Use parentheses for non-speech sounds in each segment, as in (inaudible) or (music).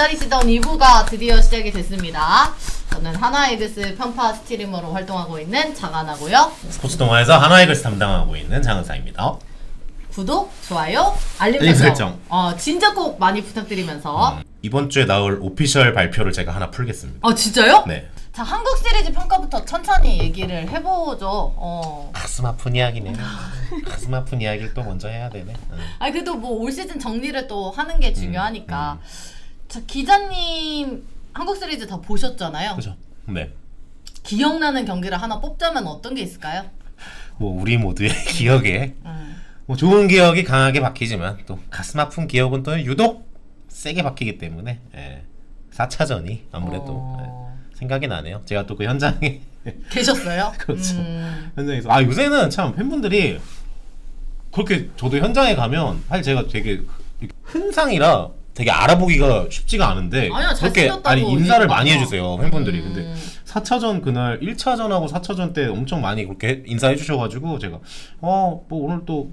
기다리시던 2부가 드디어 시작이 됐습니다. 저는 하나이글스 편파 스트리머로 활동하고 있는 장하나고요. 스포츠 동아에서 하나이글스 담당하고 있는 장은사입니다. 구독, 좋아요, 알림 알림 설정. 설정. 어, 진짜 꼭 많이 부탁드리면서. 이번 주에 나올 오피셜 발표를 제가 하나 풀겠습니다. 아, 진짜요? 네. 자, 한국 시리즈 평가부터 천천히 얘기를 해보죠. 어. 가슴 아픈 이야기네. 가슴 아픈 이야기를 또 먼저 해야 되네. 응. 아니, 그래도 뭐 올 시즌 정리를 또 하는 게 중요하니까. 자, 기자님 한국 시리즈 다 보셨잖아요. 그죠? 네. 기억나는 경기를 하나 뽑자면 어떤 게 있을까요? 뭐 우리 모두의 (laughs) 기억에 음. 뭐 좋은 기억이 강하게 박히지만 또 가슴 아픈 기억은 또 유독 세게 박히기 때문에 예. 4차전이 아무래도 어. 예, 생각이 나네요. 제가 또 그 현장에 (laughs) 계셨어요? (laughs) 그렇죠. 음. 현장에서 아 요새는 참 팬분들이 그렇게 저도 현장에 가면 사실 제가 되게 흔상이라 되게 알아보기가 쉽지가 않은데 아니요, 그렇게 잘생겼다고 아니 인사를 얘기 많이. 해주세요 팬분들이 음. 근데 4차전 그날 1차전하고 4차전 때 엄청 많이 그렇게 인사해 주셔가지고 제가 어 뭐 오늘 또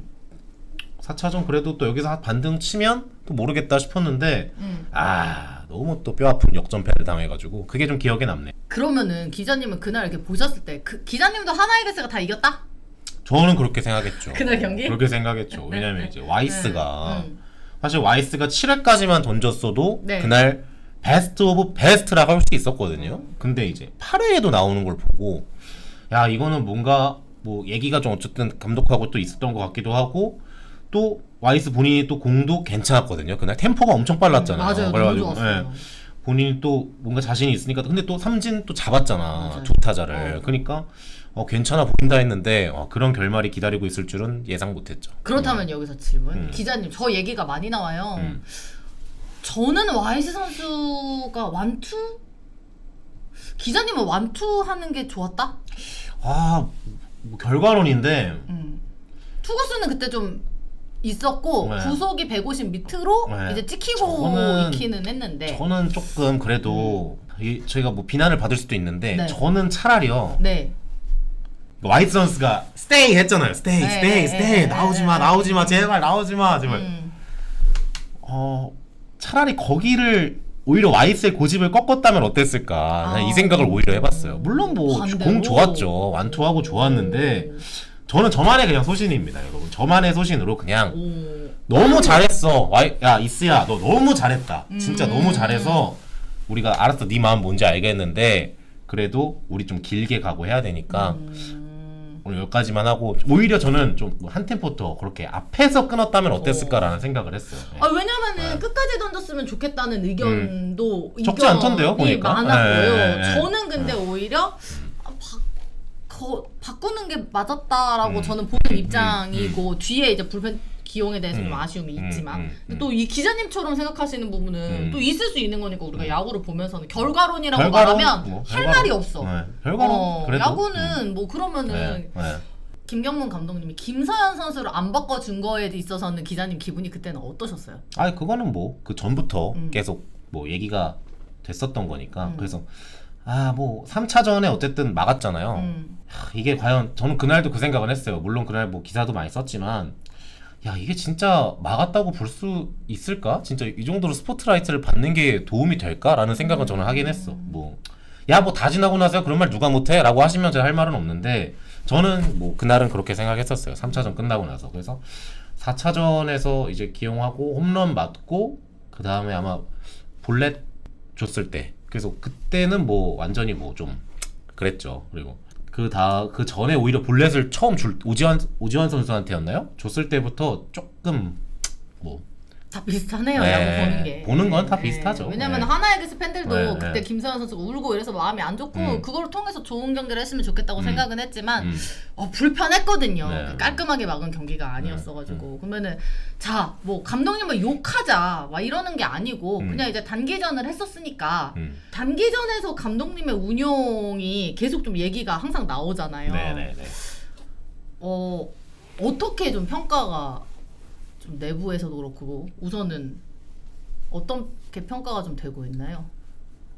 4차전 그래도 또 여기서 반등 치면 또 모르겠다 싶었는데 음. 아 너무 또 뼈 아픈 역전패를 당해가지고 그게 좀 기억에 남네 그러면은 기자님은 그날 이렇게 보셨을 때 그 기자님도 하나이글스가 다 이겼다? 저는 그렇게 생각했죠 (laughs) 그날 경기? 그렇게 생각했죠 왜냐면 이제 와이스가 음. 사실 와이스가 7회까지만 던졌어도 네. 그날 베스트 오브 베스트라고 할 수 있었거든요. 근데 이제 8회에도 나오는 걸 보고 야 이거는 뭔가 뭐 얘기가 좀 어쨌든 감독하고 또 있었던 것 같기도 하고 또 와이스 본인이 또 공도 괜찮았거든요. 그날 템포가 엄청 빨랐잖아요. 맞아요. 너무 그래가지고. 예. 본인이 또 뭔가 자신이 있으니까 근데 또 삼진 또 잡았잖아 맞아요. 두 타자를 어. 그러니까 어, 괜찮아 보인다 했는데 어, 그런 결말이 기다리고 있을 줄은 예상 못했죠. 그렇다면 여기서 질문. 음. 기자님 저 얘기가 많이 나와요. 음. 저는 와이스 선수가 완투? 기자님은 완투 하는 게 좋았다? 아, 뭐 결과론인데 음. 투구수는 그때 좀 있었고 네. 구속이 150 밑으로 네. 이제 찍히고 저는- 익히는 했는데 저는 조금 그래도 이, 저희가 뭐 비난을 받을 수도 있는데 네. 저는 차라리요 네. 와이트 선수가 스테이 했잖아요 스테이 네, 스테이 네, 스테이 네, 나오지 마 네. 나오지 마 제발 나오지 마 제발 음. 어 차라리 거기를 오히려 와이스의 고집을 꺾었다면 어땠을까 아. 이 생각을 오히려 해봤어요 물론 뭐. 공 좋았죠 완투하고 좋았는데 저는 저만의 그냥 소신입니다 여러분 저만의 소신으로 그냥 오. 너무 잘했어. 와이, 야 이스야 너 너무 잘했다. 진짜 음. 너무 잘해서 우리가 알았어 네 마음 뭔지 알겠는데 그래도 우리 좀 길게 가고 해야 되니까 음. 오늘 여기까지만 하고 오히려 저는 좀 한 템포 더 그렇게 앞에서 끊었다면 어땠을까라는 생각을 했어요. 네. 아 왜냐면은 끝까지 던졌으면 좋겠다는 의견도 음. 적지 않던데요, 의견이 보니까. 많았고요. 네, 네, 저는 근데 오히려 아, 바, 거, 바꾸는 게 맞았다라고 음. 저는 보는 입장이고 뒤에 이제 불펜 기용에 대해서 좀 음. 아쉬움이 음, 있지만 음, 근데 음. 또이 기자님처럼 생각하시는 부분은 음. 또 있을 수 있는 거니까 우리가 야구를 보면서는 결과론이라고 결과론, 말하면 뭐, 할 결과론. 말이 없어. 네, 결과론 어, 그래도 야구는 뭐 그러면은 네, 네. 김경문 감독님이 김서현 선수를 안 바꿔준 거에 있어서는 기자님 기분이 그때는 어떠셨어요? 아니 그거는 뭐 그 전부터 음. 계속 뭐 얘기가 됐었던 거니까 음. 그래서 아 뭐 3차전에 어쨌든 막았잖아요. 이게 과연 저는 그날도 그 생각을 했어요. 물론 그날 뭐 기사도 많이 썼지만 야 이게 진짜 막았다고 볼 수 있을까? 진짜 이 정도로 스포트라이트를 받는 게 도움이 될까라는 생각은 저는 하긴 했어. 뭐 야 뭐 다 지나고 나서 그런 말 누가 못해?라고 하시면 제가 할 말은 없는데 저는 뭐 그날은 그렇게 생각했었어요. 3차전 끝나고 나서 그래서 4차전에서 이제 기용하고 홈런 맞고 그 다음에 아마 볼넷 줬을 때 그래서 그때는 뭐 완전히 뭐 좀 그랬죠. 그리고 그다그 전에 오히려 볼넷을 처음 줄 오지환 오지환 선수한테였나요? 줬을 때부터 조금 뭐 다 비슷하네요 네. 야구 보는 게 보는 건 다 비슷하죠. 왜냐면 네. 하나에게스 팬들도 네, 그때 네. 김서현 선수가 울고 이래서 마음이 안 좋고 음. 그걸 통해서 좋은 경기를 했으면 좋겠다고 음. 생각은 했지만 음. 어, 불편했거든요 네. 깔끔하게 막은 경기가 아니었어가지고 그러면은 자 뭐 감독님을 욕하자 막 이러는 게 아니고 음. 그냥 이제 단기전을 했었으니까 음. 단기전에서 감독님의 운용이 계속 좀 얘기가 항상 나오잖아요 네네네. 어 어떻게 좀 평가가 좀 내부에서도 그렇고 우선은 어떻게 평가가 좀 되고 있나요?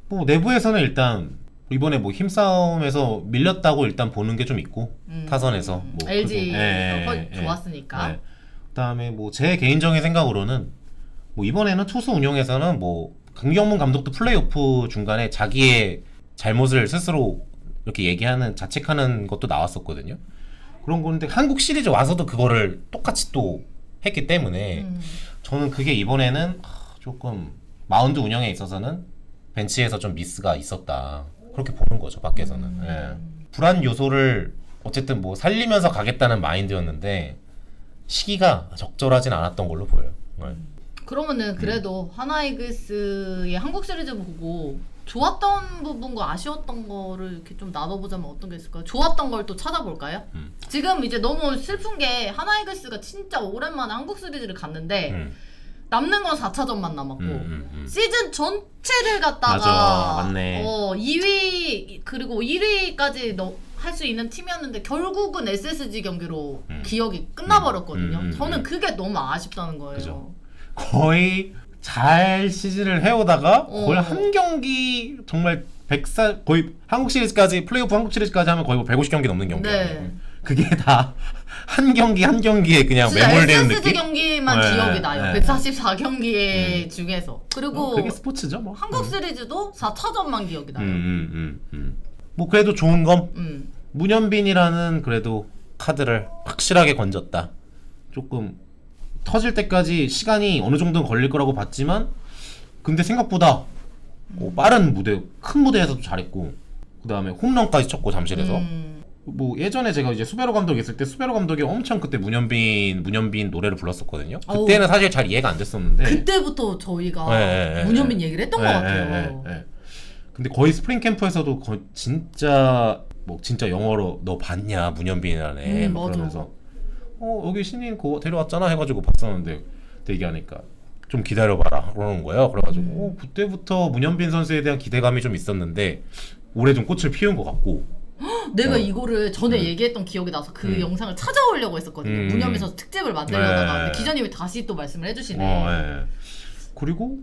뭐 내부에서는 일단 이번에 뭐 힘싸움에서 밀렸다고 일단 보는 게 좀 있고 음, 타선에서 음, 뭐 LG 예, 가 예, 예. 좋았으니까. 네. 그다음에 뭐 제 개인적인 생각으로는 뭐 이번에는 투수 운영에서는 뭐 강경문 감독도 플레이오프 중간에 자기의 잘못을 스스로 이렇게 얘기하는 자책하는 것도 나왔었거든요. 그런 건데 한국 시리즈 와서도 그거를 똑같이 또 했기 때문에 음. 저는 그게 이번에는 하, 조금 마운드 운영에 있어서는 벤치에서 좀 미스가 있었다 그렇게 보는 거죠 밖에서는 예. 불안 요소를 어쨌든 뭐 살리면서 가겠다는 마인드였는데 시기가 적절하진 않았던 걸로 보여요. 예. 그러면은 그래도 하나이글스의 한국 시리즈 보고 좋았던 부분과 아쉬웠던 거를 이렇게 좀 나눠보자면 어떤 게 있을까요? 좋았던 걸 또 찾아볼까요? 음. 지금 이제 너무 슬픈 게 하나이글스가 진짜 오랜만에 한국 시리즈를 갔는데 음, 남는 건 4차전만 남았고 음, 음, 음. 시즌 전체를 갖다가 맞아. 어, 2위 그리고 1위까지 할 수 있는 팀이었는데 결국은 SSG 경기로 음. 기억이 끝나버렸거든요. 음, 음, 음, 저는 음. 그게 너무 아쉽다는 거예요. 그죠. 거의 잘 시즌을 해오다가 어. 거의 한 경기 정말 백사 거의 한국 시리즈까지 플레이오프 한국 시리즈까지 하면 거의 뭐 150경기 넘는 경기예요. 네. 그게 다 (laughs) 한 경기 한 경기에 그냥 진짜 매몰되는 SSG 느낌. 경기만 네, 기억이 나요. 네. 144 경기 중에서. 그리고 어, 그게 스포츠죠, 뭐. 한국 시리즈도 4차전만 기억이 나요. 음, 음, 음, 음. 뭐 그래도 좋은 건 음. 문현빈이라는 그래도 카드를 확실하게 건졌다. 조금 터질 때까지 시간이 어느 정도는 걸릴 거라고 봤지만 근데 생각보다 뭐 빠른 무대, 큰 무대에서도 잘했고 그 다음에 홈런까지 쳤고 잠실에서 음. 뭐 예전에 제가 이제 수베로 감독 있을 때 수베로 감독이 엄청 그때 문현빈 문현빈 노래를 불렀었거든요. 그때는 사실 잘 이해가 안 됐었는데 그때부터 저희가 네, 문현빈 네. 얘기를 했던 네, 것 같아요. 네. 근데 거의 스프링 캠프에서도 거 진짜 뭐 진짜 영어로 너 봤냐 문현빈이라네 음. 그러면서 어 여기 신인 그거 데려왔잖아 해가지고 봤었는데 얘기하니까 좀 기다려봐라 그러는 거예요. 그래가지고 음. 어, 그때부터 문현빈 선수에 대한 기대감이 좀 있었는데 올해 좀 꽃을 피운 것 같고 (gasps) 내가 어. 이거를 전에 얘기했던 기억이 나서 그 음. 영상을 찾아오려고 했었거든요. 음. 문현빈 선수 특집을 만들려다가 네. 기자님이 다시 또 말씀을 해주시네. 어, 예. 그리고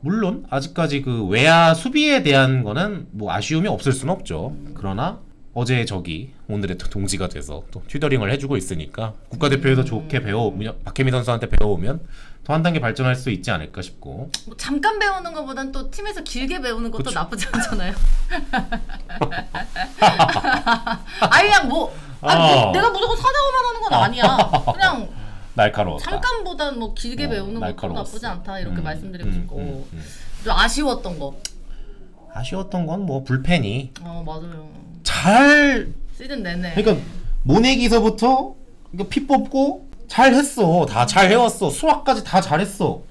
물론 아직까지 그 외야 수비에 대한 거는 뭐 아쉬움이 없을 수는 없죠. 그러나 어제 저기 오늘의 또 동지가 돼서 또 튜더링을 해주고 있으니까 국가대표에서 좋게 배워 박혜미 선수한테 배워오면 더 한 단계 발전할 수 있지 않을까 싶고 뭐 잠깐 배우는 것보단 또 팀에서 길게 배우는 것도 그쵸. 나쁘지 않잖아요. (laughs) 아니 그냥 뭐, 아니, 뭐 어. 내가 무조건 사자고만 하는 건 아니야. 그냥 (laughs) 날카로웠다. 잠깐보단 뭐 길게 어, 배우는 것도 날카로웠어. 나쁘지 않다 이렇게 음, 말씀드리고 음, 싶고 음, 음. 좀 아쉬웠던 거. 아쉬웠던 건 뭐 불펜이 어 맞아요. 잘 시즌 내내. 그러니까 모내기서부터 이거 피 뽑고 잘 했어. 다 잘 해왔어. 수학까지 다 잘했어.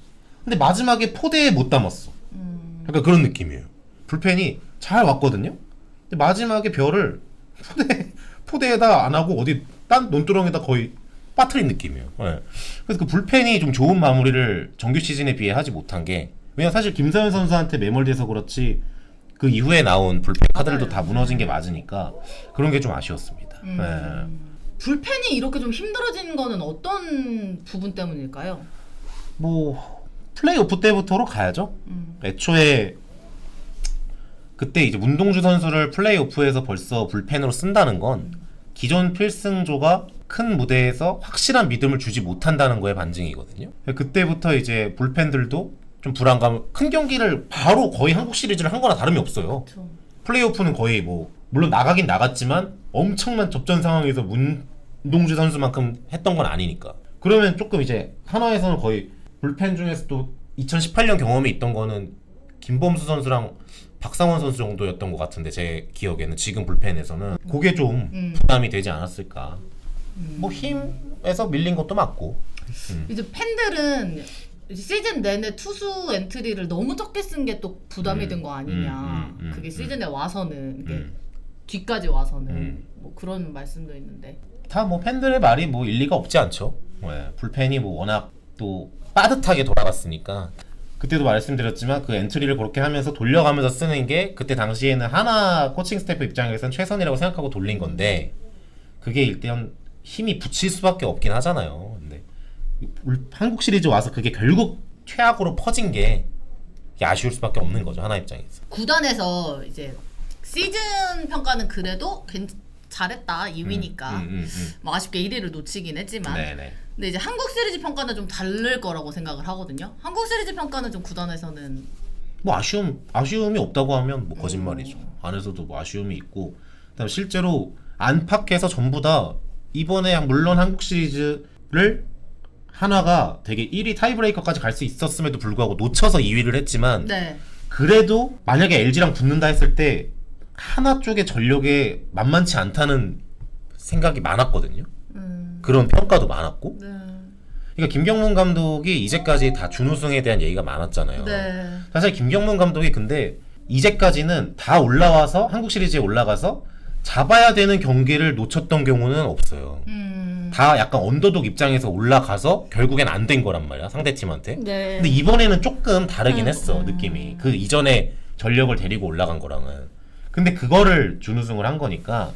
근데 마지막에 포대에 못 담았어. 음, 약간 그런 느낌이에요. 불펜이 잘 왔거든요. 근데 마지막에 별을 포대 포대에다 안 하고 어디 딴 논두렁에다 거의 빠뜨린 느낌이에요. 예. 그래서 그 불펜이 좀 좋은 마무리를 정규 시즌에 비해 하지 못한 게 왜냐 면 사실 김서현 선수한테 매몰돼서 그렇지 그 이후에 나온 불펜 카드들도 다 무너진 게 맞으니까 그런 게 좀 아쉬웠습니다. 음. 예. 불펜이 이렇게 좀 힘들어지는 거는 어떤 부분 때문일까요? 뭐 플레이오프 때부터로 가야죠. 음. 애초에 그때 이제 문동주 선수를 플레이오프에서 벌써 불펜으로 쓴다는 건 기존 필승조가 큰 무대에서 확실한 믿음을 주지 못한다는 거에 반증이거든요. 그때부터 이제 불펜들도 좀 불안감, 큰 경기를 바로 거의 한국 시리즈를 한 거나 다름이 없어요. 그렇죠. 플레이오프는 거의 뭐 물론 나가긴 나갔지만 엄청난 접전 상황에서 문동주 선수만큼 했던 건 아니니까. 그러면 조금 이제 하나에서는 거의 불펜 중에서도 2018년 경험이 있던 거는 김범수 선수랑 박상원 선수 정도였던 것 같은데 제 기억에는 지금 불펜에서는. 그게 좀 음. 부담이 되지 않았을까. 뭐 힘에서 밀린 것도 맞고. 이제 팬들은 시즌 내내 투수 엔트리를 너무 적게 쓴 게 또 부담이 음, 된 거 아니냐. 음, 음, 음, 그게 음. 시즌에 와서는 이게 음. 뒤까지 와서는 음. 뭐 그런 말씀도 있는데. 다 뭐 팬들의 말이 뭐 일리가 없지 않죠. 예, 불펜이 뭐 워낙 또 빠듯하게 돌아갔으니까 그때도 말씀드렸지만 그 엔트리를 그렇게 하면서 돌려가면서 쓰는 게 그때 당시에는 하나 코칭 스태프 입장에서는 최선이라고 생각하고 돌린 건데 그게 일단 힘이 붙일 수밖에 없긴 하잖아요. 한국 시리즈 와서 그게 결국 최악으로 퍼진 게 아쉬울 수밖에 없는 거죠 하나 입장에서. 구단에서 이제 시즌 평가는 그래도 괜 잘했다 2위니까 음, 음, 음. 뭐 아쉽게 1위를 놓치긴 했지만 네네. 근데 이제 한국 시리즈 평가는 좀 다를 거라고 생각을 하거든요. 한국 시리즈 평가는 좀 구단에서는 뭐 아쉬움 아쉬움이 없다고 하면 뭐 거짓말이죠. 음. 안에서도 뭐 아쉬움이 있고 그다음 실제로 안팎에서 전부 다 이번에 물론 한국 시리즈를 하나가 되게 1위 타이브레이커까지 갈 수 있었음에도 불구하고 놓쳐서 2위를 했지만 네. 그래도 만약에 LG랑 붙는다 했을 때 하나 쪽의 전력에 만만치 않다는 생각이 많았거든요. 음. 그런 평가도 많았고. 네. 그러니까 김경문 감독이 이제까지 다 준우승에 대한 얘기가 많았잖아요. 네. 사실 김경문 감독이 근데 이제까지는 다 올라와서 한국 시리즈에 올라가서 잡아야 되는 경기를 놓쳤던 경우는 없어요. 음. 다 약간 언더독 입장에서 올라가서 결국엔 안 된 거란 말이야 상대 팀한테. 네. 근데 이번에는 조금 다르긴 음, 했어 음. 느낌이 그 이전에 전력을 데리고 올라간 거랑은 근데 그거를 준우승을 한 거니까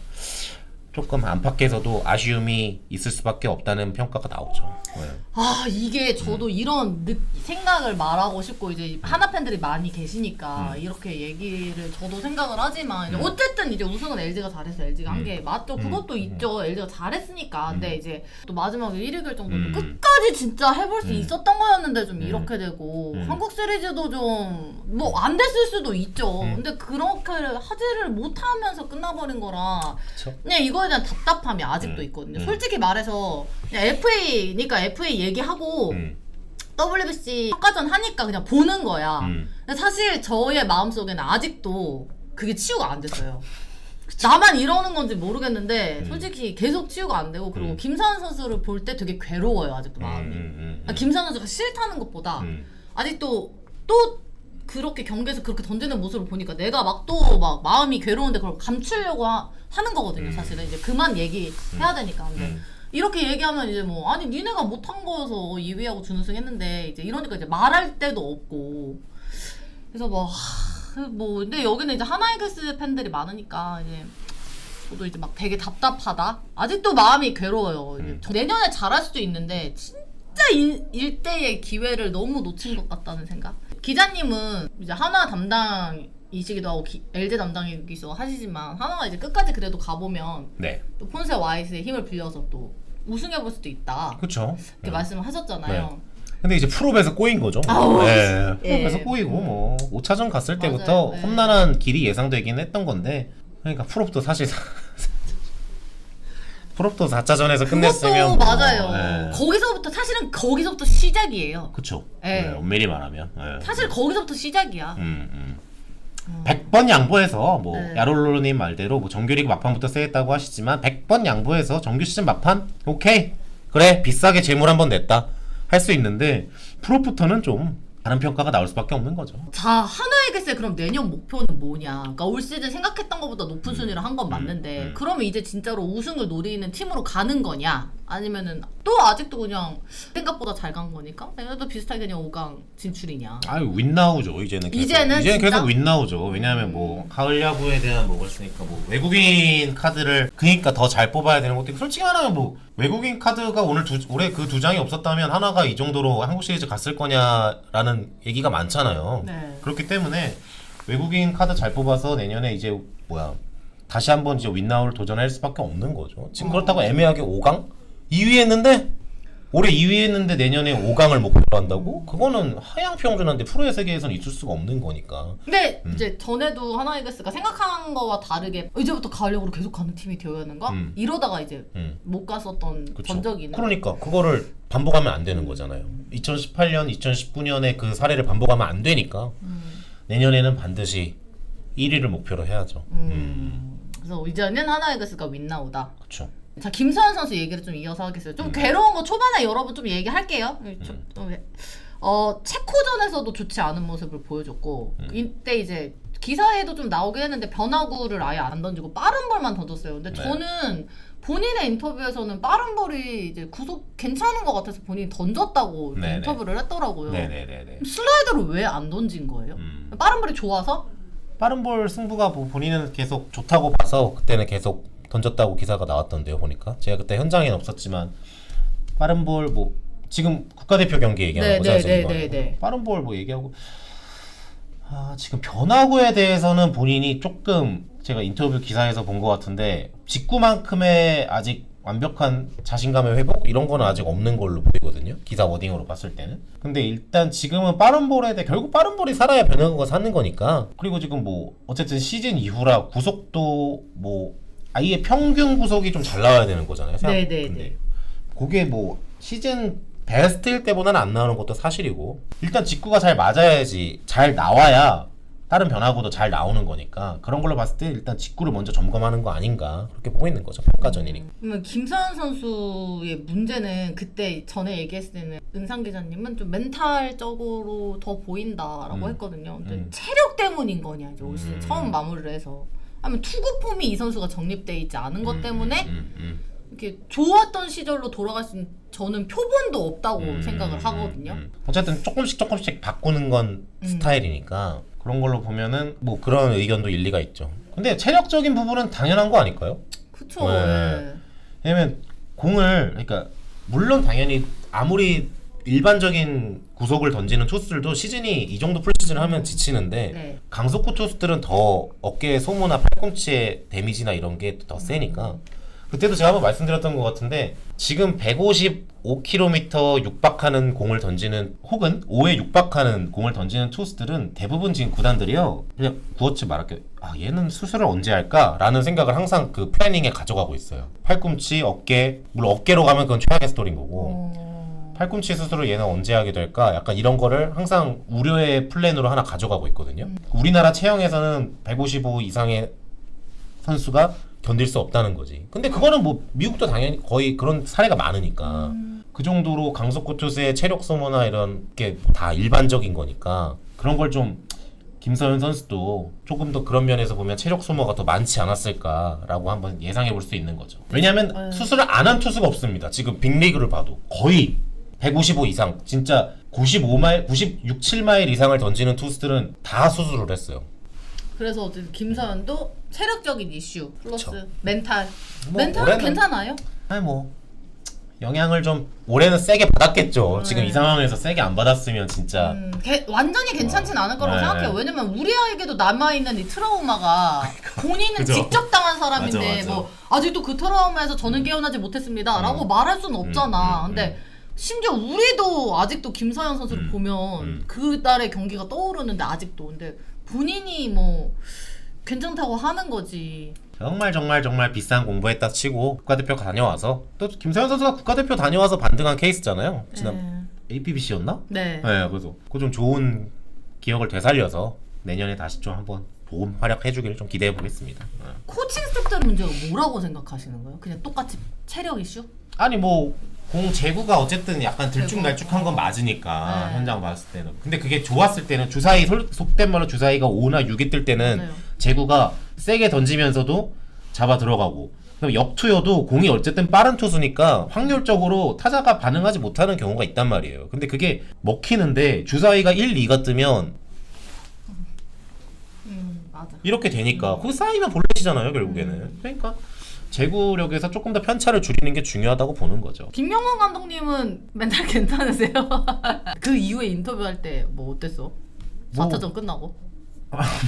조금 안팎에서도 아쉬움이 있을 수밖에 없다는 평가가 나오죠. 네. 아 이게 음. 저도 이런 느, 생각을 말하고 싶고 이제 하나 팬들이 많이 계시니까 음. 이렇게 얘기를 저도 생각을 하지만 이제 어쨌든 이제 우승은 LG가 잘해서 LG가 한 게 맞죠 음. 그것도 음. 있죠 LG가 잘했으니까 근데 이제 또 마지막에 1위 결정도 음. 끝까지 진짜 해볼 수 음. 있었던 거였는데 좀 음. 이렇게 되고 음. 한국 시리즈도 좀 뭐 안 됐을 수도 있죠 음. 근데 그렇게 하지를 못하면서 끝나버린 거라 그쵸? 그냥 이거에 대한 답답함이 아직도 음. 있거든요. 음. 솔직히 말해서 그냥 FA니까 FA 얘기하고 음, WBC 평가전 하니까 그냥 보는 거야. 음. 근데 사실 저의 마음속에는 아직도 그게 치유가 안 됐어요. 나만 이러는 건지 모르겠는데 음. 솔직히 계속 치유가 안 되고 그리고 음. 김사현 선수를 볼 때 되게 괴로워요 아직도 마음이. 아, 김사현 선수가 싫다는 것보다 음. 아직도 또 그렇게 경기에서 그렇게 던지는 모습을 보니까 내가 막 또막 마음이 괴로운데 그걸 감추려고 하, 는 거거든요 음. 사실은. 이제 그만 얘기해야 되니까 근데. 음. 이렇게 얘기하면 이제 뭐 아니 니네가 못한 거여서 2위하고 준우승 했는데 이제 이러니까 이제 말할 데도 없고. 그래서 뭐, 하, 뭐 근데 여기는 이제 하나이글스 팬들이 많으니까 이제 저도 이제 막 되게 답답하다? 아직도 마음이 괴로워요. 이제 음. 저 내년에 잘할 수도 있는데 진짜 일, 일대의 기회를 너무 놓친 것 같다는 생각? 기자님은 이제 하나 담당 이시기도 하고 기, LG 담당이기도 하시지만 하나가 이제 끝까지 그래도 가보면 네, 또 폰세 와이스의 힘을 빌려서 또 우승해 볼 수도 있다. 그렇죠. 이렇게 말씀을 하셨잖아요. 근데 이제 프로에서 꼬인 거죠. 아우, 네, 예. 프로에서 꼬이고 뭐 5차전 갔을 맞아요. 때부터 네. 험난한 길이 예상되긴 했던 건데 그러니까 프로도 사실 (laughs) 프로도 4차전에서 끝냈으면 그것도 뭐, 맞아요. 네. 거기서부터 사실은 거기서부터 시작이에요. 예. 네, 엄밀히 말하면. 네. 사실 거기서부터 시작이야. 음, 음. 100번 양보해서 뭐 네. 야롤로님 말대로 뭐 정규리그 막판부터 세겠다고 하시지만 100번 양보해서 정규 시즌 막판 오케이 그래 비싸게 재물 한번 냈다 할 수 있는데 프로부터는 좀 다른 평가가 나올 수밖에 없는 거죠. 자, 하나에게서 그럼 내년 목표는 뭐냐? 그러니까 올 시즌 생각했던 것보다 높은 순위를 한건 맞는데, 음. 그러면 이제 진짜로 우승을 노리는 팀으로 가는 거냐? 아니면은 또 아직도 그냥 생각보다 잘 간 거니까? 얘네도 비슷하게 그냥 5강 진출이냐? 아유 윈나우죠 이제는 계속. 이제는 이제는 진짜? 계속 윈나우죠. 왜냐하면 뭐 가을 야구에 대한 뭐가 있으니까 뭐 외국인 카드를 그러니까 더 잘 뽑아야 되는 것도 있고 솔직히 말하면 뭐 외국인 카드가 오늘 두, 올해 그 두 장이 없었다면 하나가 이 정도로 한국 시리즈 갔을 거냐라는 얘기가 많잖아요. 네. 그렇기 때문에 외국인 카드 잘 뽑아서 내년에 이제 뭐야 다시 한번 이제 윈나우를 도전할 수밖에 없는 거죠. 지금 그렇다고 애매하게 5강 2위 했는데 올해 2위 했는데 내년에 5강을 목표로 한다고? 그거는 하향 평준한데 프로의 세계에서는 있을 수가 없는 거니까. 근데 음. 이제 전에도 하나이글스가 생각한 거와 다르게 이제부터 가을야구로 계속 가는 팀이 되어야 하는가? 음. 이러다가 이제 음. 못 갔었던 그쵸. 전적이 있는 그러니까 그거를 반복하면 안 되는 거잖아요. 2018년, 2019년에 그 사례를 반복하면 안 되니까 음. 내년에는 반드시 1위를 목표로 해야죠. 음. 음. 그래서 이제는 하나이글스가 윈나우다. 그렇죠. 자 김서현 선수 얘기를 좀 이어서 하겠어요. 음. 좀 괴로운 거 초반에 여러분 좀 얘기할게요. 좀, 좀 해- 어 체코전에서도 좋지 않은 모습을 보여줬고 음. 이때 이제 기사에도 좀 나오긴 했는데 변화구를 아예 안 던지고 빠른 볼만 던졌어요. 근데 네. 저는 본인의 인터뷰에서는 빠른 볼이 이제 구속 괜찮은 것 같아서 본인이 던졌다고 네네. 인터뷰를 했더라고요. 네네네네. 슬라이더를 왜 안 던진 거예요? 음. 빠른 볼이 좋아서? 빠른 볼 승부가 뭐 본인은 계속 좋다고 봐서 그때는 계속 던졌다고 기사가 나왔던데요 보니까 제가 그때 현장에는 없었지만 빠른 볼 뭐 지금 국가대표 경기 얘기하는 네, 거죠 네, 지금 네. 네, 네. 빠른 볼 뭐 얘기하고 아 지금 변화구에 대해서는 본인이 조금 제가 인터뷰 기사에서 본 것 같은데 직구만큼의 아직 완벽한 자신감의 회복 이런 거는 아직 없는 걸로 보이거든요. 기사 워딩으로 봤을 때는. 근데 일단 지금은 빠른 볼에 대해 결국 빠른 볼이 살아야 변화가 사는 거니까. 그리고 지금 뭐 어쨌든 시즌 이후라 구속도 뭐 아예 평균 구속이 좀 잘 나와야 되는 거잖아요. 생각- 네, 네, 근데 네. 그게 뭐 시즌 베스트일 때보다는 안 나오는 것도 사실이고 일단 직구가 잘 맞아야지 잘 나와야 다른 변화구도 잘 나오는 거니까 그런 걸로 봤을 때 일단 직구를 먼저 점검하는 거 아닌가 그렇게 보고 있는 거죠 평가전이니까 그러면 김서현 선수의 문제는 그때 전에 얘기했을 때는 은상 기자님은 좀 멘탈적으로 더 보인다라고 음. 했거든요. 근데 음. 체력 때문인 거냐 이제 올 시즌 음. 처음 마무리를 해서. 아니면 투구 폼이 이 선수가 정립돼 있지 않은 것 때문에 음, 음, 이렇게 좋았던 시절로 돌아갈 수 있는 저는 표본도 없다고 음, 생각을 음, 하거든요. 음. 어쨌든 조금씩 조금씩 바꾸는 건 음. 스타일이니까 그런 걸로 보면은 뭐 그런 의견도 일리가 있죠 근데 체력적인 부분은 당연한 거 아닐까요? 그쵸. 네. 네. 왜냐면 공을 그러니까 물론 당연히 아무리 일반적인 구속을 던지는 투수들도 시즌이 이 정도 풀시즌을 하면 지치는데 네. 강속구 투수들은 더 어깨 소모나 팔꿈치의 데미지나 이런 게 더 세니까. 그때도 제가 한번 말씀드렸던 것 같은데 지금 155km 육박하는 공을 던지는 혹은 5에 육박하는 공을 던지는 투수들은 대부분 지금 구단들이요. 그냥 구어치 말할게. 아 얘는 수술을 언제 할까 라는 생각을 항상 그 플래닝에 가져가고 있어요. 팔꿈치 어깨 물론 어깨로 가면 그건 최악의 스토리인 거고. 어... 팔꿈치 수술을 얘는 언제 하게 될까? 약간 이런 거를 항상 우려의 플랜으로 하나 가져가고 있거든요. 우리나라 체형에서는 155 이상의 선수가 견딜 수 없다는 거지. 근데 그거는 뭐 미국도 당연히 거의 그런 사례가 많으니까 그 정도로 강속구 투수의 체력 소모나 이런 게 다 일반적인 거니까 그런 걸 좀 김서현 선수도 조금 더 그런 면에서 보면 체력 소모가 더 많지 않았을까라고 한번 예상해 볼 수 있는 거죠. 왜냐하면 네. 수술을 안 한 투수가 없습니다. 지금 빅리그를 봐도 거의 155 이상, 진짜 95마일, 96, 7마일 이상을 던지는 투수들은 다 수술을 했어요. 그래서 어쨌든 김서현도 체력적인 이슈 플러스 그쵸. 멘탈. 뭐 멘탈은 올해는- 괜찮아요? 아니 뭐 영향을 좀 올해는 세게 받았겠죠. 지금 네. 이 상황에서 세게 안 받았으면 진짜 음, 개- 완전히 괜찮진 않을 거라고 네. 생각해요. 왜냐면 우리 아이에게도 남아있는 이 트라우마가 (laughs) 본인은 그죠. 직접 당한 사람인데 맞아, 맞아. 뭐 아직도 그 트라우마에서 저는 깨어나지 못했습니다. 라고 음. 말할 수는 없잖아. 음, 음, 근데 심지어 우리도 아직도 김서현 선수를 음, 보면 음. 그날의 경기가 떠오르는데 아직도. 근데 본인이 뭐 괜찮다고 하는 거지. 정말 정말 정말 비싼 공부했다 치고 국가대표 다녀와서 또 김서현 선수가 국가대표 다녀와서 반등한 케이스잖아요. 지난 APBC였나? 네. 네, 그래서 그 좀 좋은 기억을 되살려서 내년에 다시 좀 한번 좋은 활약해주기를 좀 기대해 보겠습니다. 네. 코칭 스태프들 문제가 뭐라고 생각하시는 거예요? 그냥 똑같이 체력 이슈? 아니 뭐 공 제구가 어쨌든 약간 들쭉날쭉한 건 맞으니까 네. 현장 봤을 때는. 근데 그게 좋았을 때는 주사위 솔- 속된 말로 주사위가 5나 6이 뜰 때는 맞아요. 제구가 세게 던지면서도 잡아 들어가고. 그럼 역투여도 공이 어쨌든 빠른 투수니까 확률적으로 타자가 반응하지 못하는 경우가 있단 말이에요. 근데 그게 먹히는데 주사위가 1, 2가 뜨면 음, 맞아. 이렇게 되니까. 거기 쌓이면 볼넷이잖아요 결국에는. 그러니까 제구력에서 조금 더 편차를 줄이는 게 중요하다고 보는 거죠 김명환 감독님은 멘탈 (laughs) 괜찮으세요? (laughs) 그 이후에 인터뷰할 때 뭐 어땠어? 뭐- 4차전 끝나고?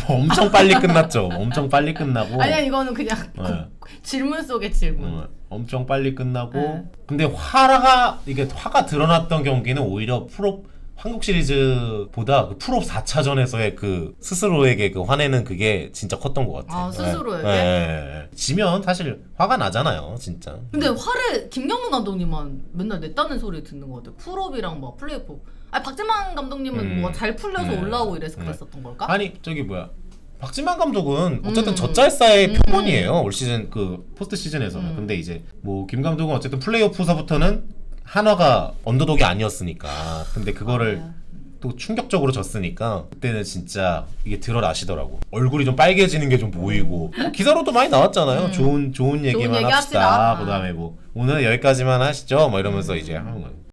뭐 엄청 빨리 끝났죠. 엄청 빨리 끝나고. 아니야 이거는 그냥 네. 질문 속의 질문. 어, 엄청 빨리 끝나고. 네. 근데 화가 이게 화가 드러났던 경기는 오히려 프로 한국 시리즈보다 그 프로 4차전에서의 그 스스로에게 그 화내는 그게 진짜 컸던 것 같아요. 아, 스스로에게? 네. 네. 지면 사실 화가 나잖아요, 진짜. 근데 화를 김경문 감독님만 맨날 냈다는 소리 듣는 것 같아요. 풀업이랑 뭐 플레이오프. 아 박재만 감독님은 음. 뭐가 잘 풀려서 네. 올라오고 이래서 네. 그랬었던 걸까? 아니 저기 뭐야 박지만 감독은 어쨌든 음. 젖잘싸의 음. 표본이에요 올 시즌 그 포스트 시즌에서는 음. 근데 이제 뭐 김 감독은 어쨌든 플레이오프서부터는 한화가 언더독이 아니었으니까 근데 그거를 아, 또 충격적으로 졌으니까 그때는 진짜 이게 드러나시더라고. 얼굴이 좀 빨개지는 게 좀 보이고. 뭐 기사로도 많이 나왔잖아요. 음. 좋은 좋은 얘기만 얘기 합시다. 합시다. 그다음에 뭐 오늘 여기까지만 하시죠. 뭐 이러면서 이제 하는 거예요